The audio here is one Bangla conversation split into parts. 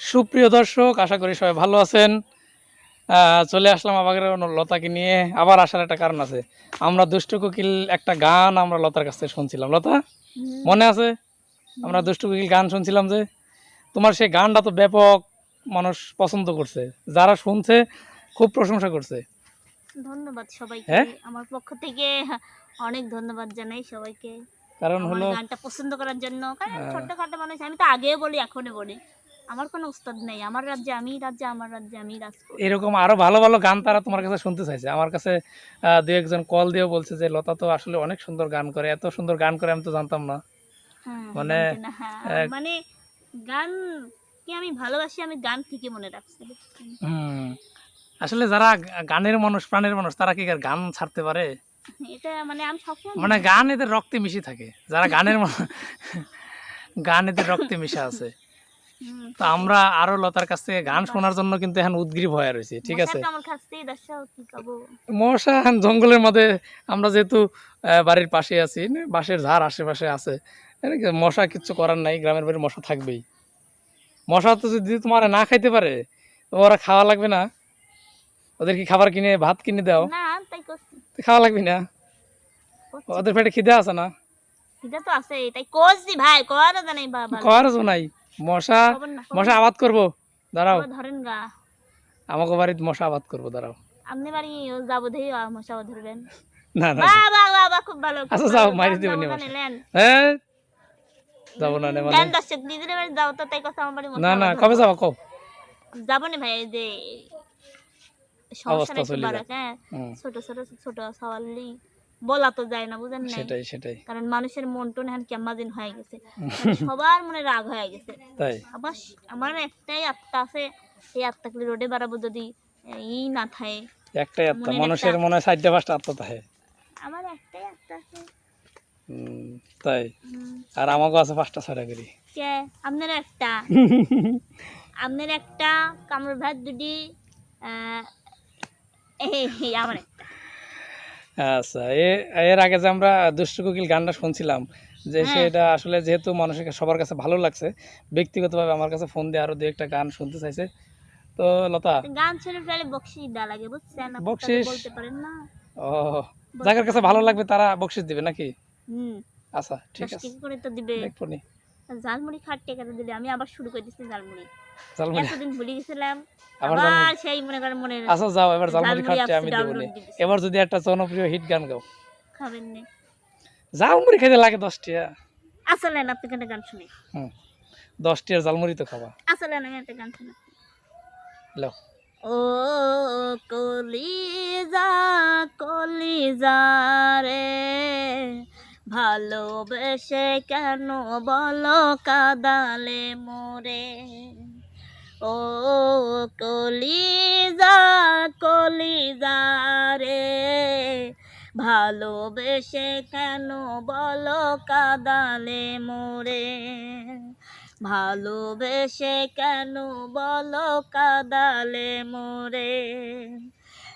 সুপ্রিয় দর্শক আশা করি সবাই ভালো আছেন। চলে আসলাম আবার লতাকে নিয়ে। আবার আসার একটা কারণ আছে। আমরা দুষ্টু কোকিল একটা গান আমরা লতার কাছ থেকে শুনছিলাম। লতা মনে আছে? আমরা দুষ্টু কোকিল গান শুনছিলাম যে তোমার সেই গানটা তো ব্যাপক মানুষ পছন্দ করছে। যারা শুনছে খুব প্রশংসা করছে। ধন্যবাদ সবাইকে। হ্যাঁ? আমার পক্ষ থেকে অনেক ধন্যবাদ জানাই সবাইকে। কারণ হলো গানটা পছন্দ করার জন্য। কারণ হ্যাঁ। ছোট্টখাটো মানুষ আমি তো আগেও বলি এখনও বলি। আমার কোনো উস্তাদ নেই। আমার রাজ্যে আমি রাজ্যে আমার রাজ্যে আমি রাজ এরকম আরও ভালো ভালো গান তারা তোমার কাছে শুনতে চাইছে। আমার কাছে দু একজন কল দিয়ে বলছে যে লতা তো আসলে অনেক সুন্দর গান করে। এত সুন্দর গান করে আমি তো জানতাম না। হ্যাঁ, মানে, হ্যাঁ, মানে গান কি আমি ভালোবাসি আমি গান ঠিকই মনে রাখছি। হুম আসলে যারা গানের মানুষ প্রাণের মানুষ তারা কি আর গান ছাড়তে পারে? এটা মানে আমি সবসময় মানে গান এদের রক্তে মিশে থাকে। যারা গানের গান এদের রক্তে মিশে আছে। তো আমরা আরও লতার কাছ থেকে গান শোনার জন্য কিন্তু এখন উদ্গ্রীব হয়ে রয়েছি ঠিক আছে? জঙ্গলের মধ্যে আমরা যেহেতু বাড়ির পাশে আছি না, বাঁশের ঝাড় আশেপাশে আছে মশা কিচ্ছু করার নাই গ্রামের বাড়ি মশা থাকবেই। মশা তো যদি তোমার না খাইতে পারে ওরা খাওয়া লাগবে না। ওদের কি খাবার কিনে ভাত কিনে দাও? খাওয়া লাগবে না? ওদের পেটে খিদে আছে না? এটা তো আছে তাই ভাই করা জানাই বাবা। নাই। মশা মশা আবাদ করব। দাঁড়াও। ধরেন গা। আমাকে বাড়িতে মশা আবাদ করব দাঁড়াও। আপনি বাড়ি যাব দেখি মশাও ধরবেন। না না। বাহ বাহ খুব ভালো আচ্ছা, যাও, যাও, দিবো নি মশা। হ্যাঁ? যাব না নে মানে দেন দর্শক দিদির বাড়ি যাও তো তাই কথা আমার বাড়ি না না কবে যাব কও। যাব না ভাই যে সমস্যা বাড়াক, হ্যাঁ। ছোট ছোট ছোট সওয়ালি বলা তো যায় না বুঝেন না সেটাই সেটাই। কারণ মানুষের মন টন এখন কেমাদিন হয়ে গেছে। মানে সবার মনে রাগ হয়ে গেছে। তাই। আমার আমার একটাই আত্মা আছে এই আত্মাগুলি রোডে বাড়াবো যদি ই না থাকে। একটাই আত্মা মানুষের মনে হয় পাঁচটা আত্মা থাকে। আমার একটাই আত্মা আছে। তাই। আর আমাকেও আছে পাঁচটা ছয়টা করি। কে? আপনার একটা। আপনার একটা কামড় ভাত দুটি এই, এই, আমার একটা। আচ্ছা এর আগে যে আমরা দুষ্টু কোকিল গানটা শুনছিলাম যে হ্যাঁ। সেটা আসলে যেহেতু মানুষের সবার কাছে ভালো লাগছে ব্যক্তিগতভাবে আমার কাছে ফোন দিয়ে আরও দু একটা গান শুনতে চাইছে। তো লতা গান ছেড়ে ফেলে বকশিস দেওয়া লাগে বুঝছেন? বকশিস? বলতে পারেন না। ও যাদের কাছে ভালো লাগবে তারা বকশিস দিবে নাকি? হুম। আচ্ছা ঠিক আছে। করে তো দিবে। দেখব নি। ঝালমুড়ি খাট টাকাতে দিলে আমি আবার শুরু করে দিচ্ছি ঝালমুড়ি। এতদিন ভুলে গেছিলাম আবার সেই মনে করেন মনে আচ্ছা যাও এবার ঝালমুড়ি আপনি আমি দেবো। এবার যদি একটা জনপ্রিয় হিট গান গাও। খাবেন না। জালমুড়ি খেতে লাগে দশ টিয়া আসলে না আপনি একটা গান শুনি হুম। দশ টিয়ার জালমুড়ি তো খাবা। আসলে না একটা গান শুনি। লো। ও কলিজা কলিজা রে। ভালোবেসে কেন বলো কাদালে মোরে? ও কলিজা কলিজা রে। ভালোবেসে কেন বলো কাদালে মোরে? ভালোবেসে কেন বলো কাদালে মোরে?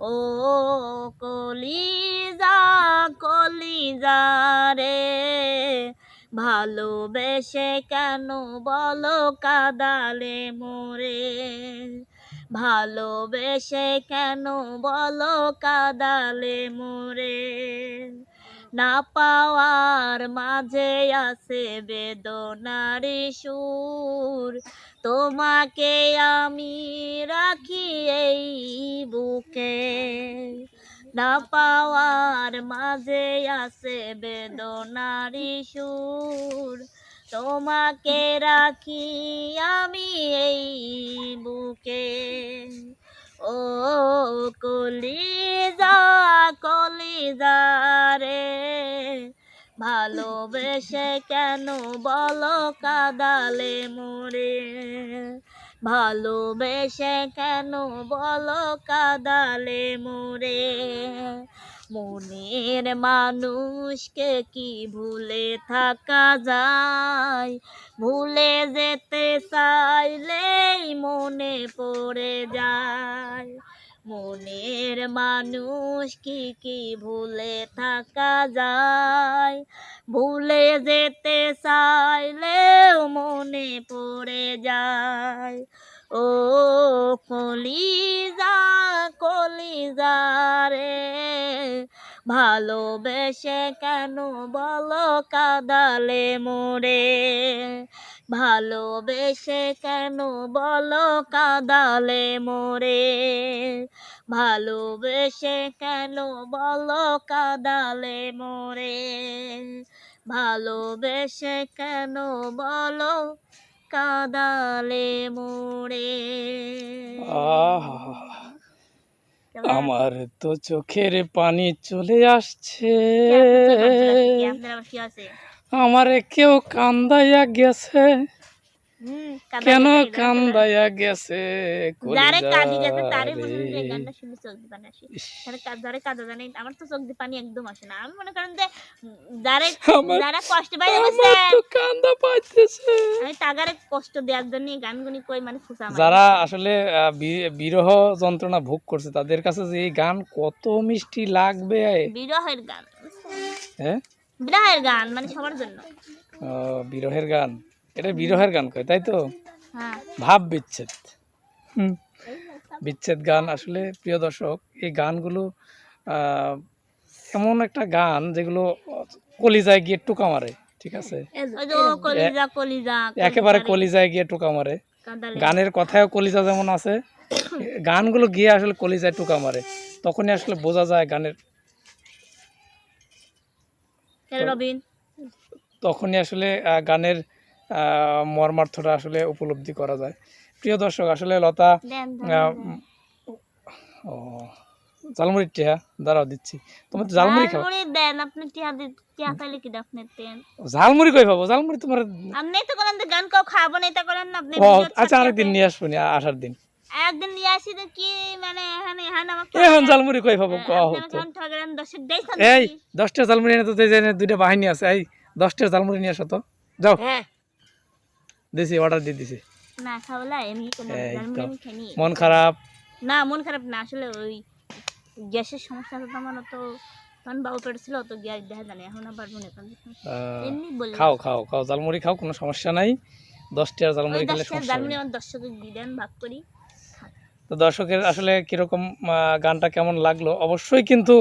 ও কলিজা কলিজা রে, ভালোবেসে কেন বলো কাদালে মোরে? ভালোবেসে কেন বলো কাদালে মোরে? না পাওয়ার মাঝে আছে বেদনারি সুর, তোমাকে আমি রাখি এই বুকে না পাওয়ার মাঝে আছে বেদনারি সুর। তোমাকে রাখি আমি এই বুকে। ও কলিজা কলিজা রে, ভালোবেসে কেন বলো কাদালে মোরে ভালোবেসে কেন বলো কাদালে মোরে? মনের মানুষকে কি ভুলে থাকা যায়? ভুলে যেতে চাইলেই মনে পড়ে যায়। মনের মানুষ কি কি ভুলে থাকা যায়? ভুলে যেতে চাইলেও মনে পড়ে যায়। ও কলিজা কলিজা রে, ভালোবেসে কেন বলো কাদালে মোরে? ভালোবেসে কেন বলো কাদালে মোরে? ভালোবেসে কেন বলো কাদালে মোরে? ভালোবেসে কেন বলো? কাদালে মোড়ে। আমার তো চোখের পানি চলে আসছে। আমারে কেউ কান্দাইয়া গেছে। কেন গান গেছে? যারে কাঁদি গেছে তারে মনে হয় যে গানটা শুনলে চোখ দিয়ে পানি আসে। যারে যারে কাঁদা জানে আমার তো চোখ দিয়ে পানি একদম আসে না। আমি মনে করেন যে যারে যারা কষ্ট পাই আমার তো কান্দা পাইতেছে। আমি তাগারে কষ্ট দেওয়ার জন্য এই গানগুলি কই মানে খুশা যারা আসলে বিরহ যন্ত্রণা ভোগ করছে তাদের কাছে যে এই গান কত মিষ্টি লাগবে? বিরহের গান। হ্যাঁ? বিরহের গান মানে সবার জন্য। বিরহের গান? এটা বিরহের গান কয় তাই তো? হ্যাঁ। ভাব বিচ্ছেদ। হুম, বিচ্ছেদ গান আসলে প্রিয় দর্শক এই গানগুলো আহ, এমন একটা গান যেগুলো কলিজায় গিয়ে টুকা মারে ঠিক আছে? ওই যে ও কলিজা কলিজা একেবারে কলিজায় গিয়ে টুকা মারে। গানের কথায় কলিজা যেমন আছে গানগুলো গিয়ে আসলে কলিজায় টুকা মারে তখনই আসলে বোঝা যায় গানের তখনই আসলে গানের মর্মার্থটা আসলে উপলব্ধি করা যায়। প্রিয় দর্শক আসলে লতা ও ঝালমুড়ির টিহা দাঁড়াও দিচ্ছি। তোমার তো ঝালমুড়ি খাও? ঝালমুড়ি দেন আপনি টিয়া দি টিয়া খাইলে কি আপনি দেন। ঝালমুড়ি কই পাবো? ঝালমুড়ি তোমার আপনি তো করেন যে গান কেউ খাব না এটা করেন না আপনি ও আচ্ছা আরেকদিন নিয়ে আসব নি, আসার দিন। একদিন নিয়ে আসি তো কি মানে এখানে এখানে আমাকে এখন কই পাবো? এই ঝালমুড়ি এনে তো দুইটা বাহিনী আছে এই দশটা ঝালমুড়ি নিয়ে আসো তো। যাও। হ্যাঁ। দিছি অর্ডার দিয়ে দিছি। না এমনি কোনো এই তো। আমি খাই মন খারাপ। না মন খারাপ না আসলে ওই গ্যাসের সমস্যা তো আমার তো তখন বাবু পেট তো গ্যাস দেখা জানে এখন আবার মনে করেন এমনি বললাম খাও খাও খাও ঝালমুড়ি খাও কোনো সমস্যা নাই। দশটা ওই ঝালমুড়ি খেলে সমস্যা। আমার দর্শক দিলেন ভাগ করি। তো দর্শকের আসলে কীরকম গানটা কেমন লাগল? অবশ্যই কিন্তু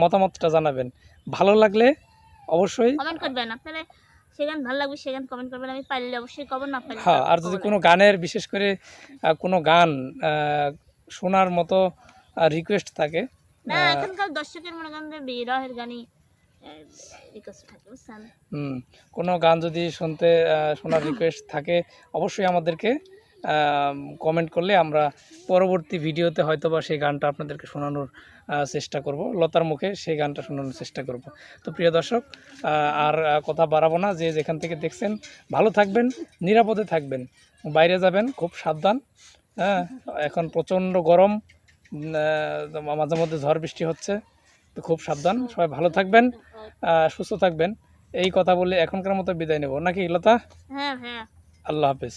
মতামতটা জানাবেন। ভালো লাগলে অবশ্যই কমেন্ট করবেন আপনারা সেখান ভালো লাগবে সেখান কমেন্ট করবেন। আমি পারলে অবশ্যই কমেন্ট না পারলে হ্যাঁ আর যদি কোনো গানের বিশেষ করে কোনো গান শোনার মতো রিকোয়েস্ট থাকে না এখনকার দর্শকের মনে করেন যে বিরহের গানই হুম, কোনো গান যদি শুনতে শোনার রিকোয়েস্ট থাকে অবশ্যই আমাদেরকে কমেন্ট করলে আমরা পরবর্তী ভিডিওতে হয়তো বা সেই গানটা আপনাদেরকে শোনানোর চেষ্টা করব। লতার মুখে সেই গানটা শোনানোর চেষ্টা করব। তো প্রিয় দর্শক আর কথা বাড়াবো না। যে যেখান থেকে দেখছেন ভালো থাকবেন নিরাপদে থাকবেন। বাইরে যাবেন খুব সাবধান। হ্যাঁ এখন প্রচণ্ড গরম। মাঝে মধ্যে ঝড় বৃষ্টি হচ্ছে। তো খুব সাবধান। সবাই ভালো থাকবেন সুস্থ থাকবেন। এই কথা বলে এখনকার মতো বিদায় নেব। নাকি লতা? হ্যাঁ হ্যাঁ। আল্লাহ হাফেজ।